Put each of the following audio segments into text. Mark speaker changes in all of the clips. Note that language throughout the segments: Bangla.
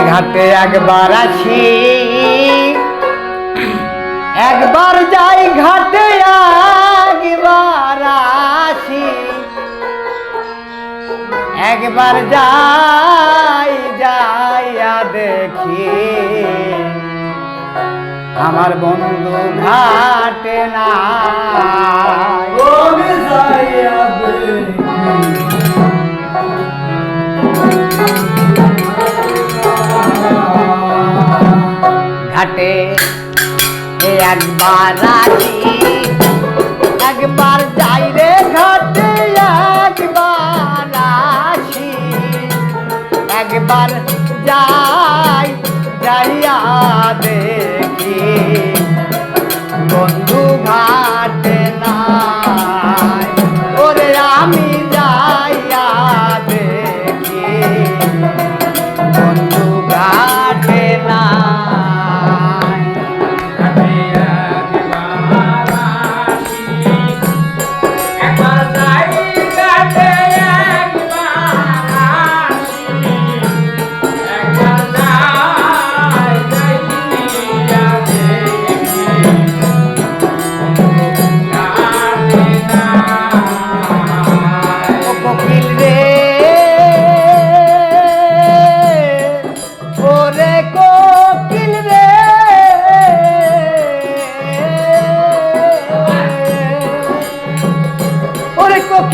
Speaker 1: ঘাটে একবার আছি একবার যাই ঘাটে, একবার আসি। একবার যাই, যাইয়া দেখি। আমার বন্ধু ঘাটে না ঘাটে। একবার আসি একবার যাই রে ঘাটে একবার আসি। একবার যাই যাইয়া দেখি।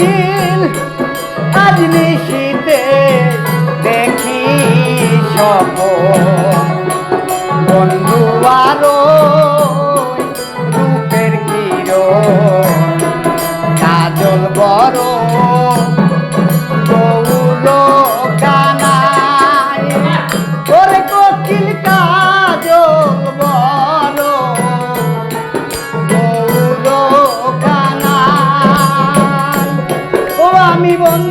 Speaker 1: কোকিল আজ নিশিতে দেখি সপন আমি বন্ধু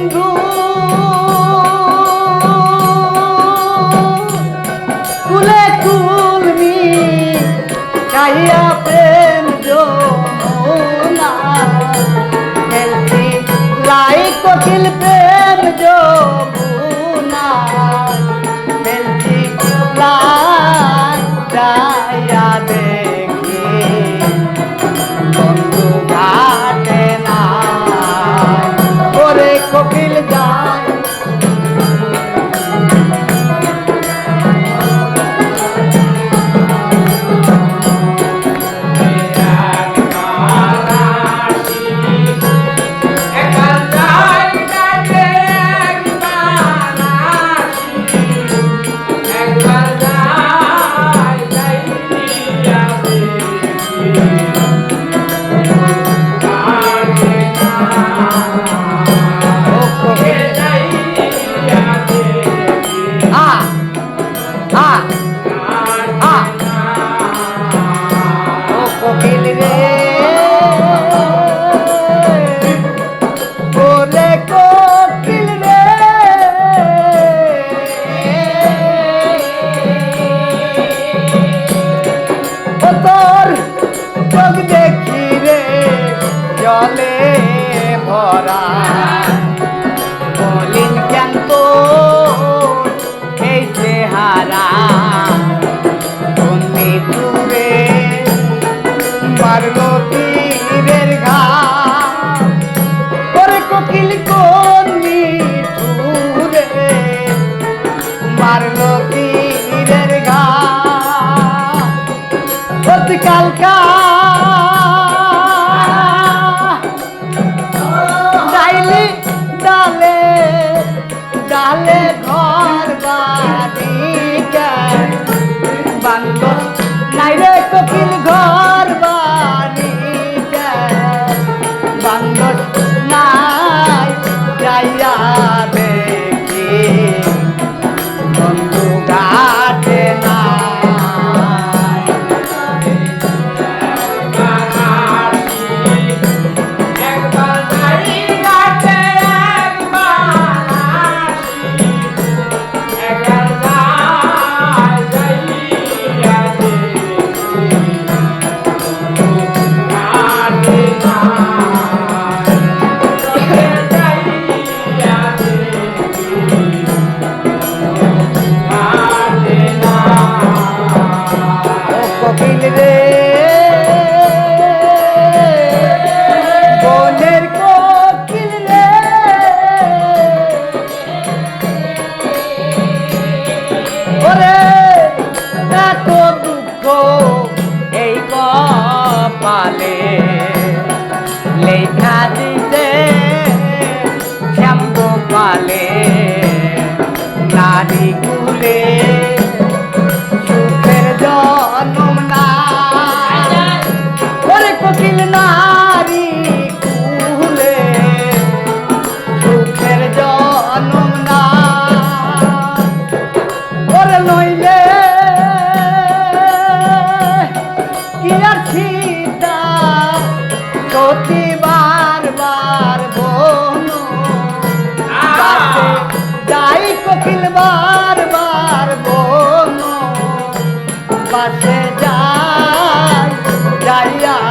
Speaker 1: পারল তীরের ঘা করে কোকিল কন্যি ঠুরে মারলো তীরের ঘা কালকা সীতা সতী বার বার বনু যাই কোকিল বার বার বনু পাশে যাই যাইয়া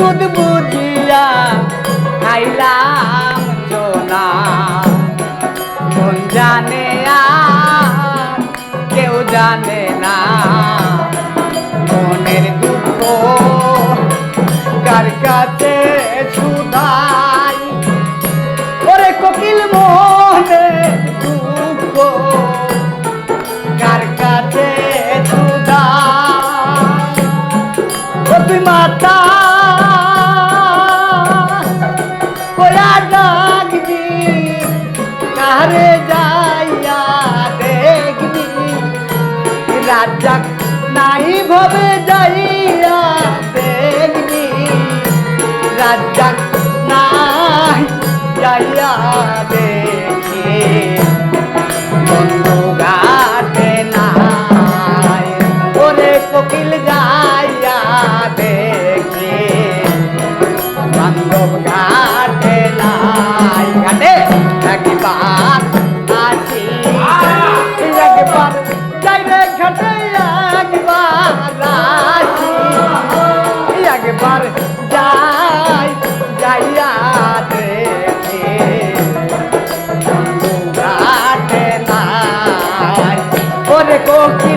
Speaker 1: দুধ বুঝিয়া খাইলাম সোনা মন জানে কেউ জানে না। মনের দুঃখ কার কাছে সুধাই ওরে কোকিল মনে দুঃখ কার কাছে ও তুই মাতা রাজাক নাই ভবে যাইয়া দেখবি রাজাক নাই যাইয়া দেখি de go.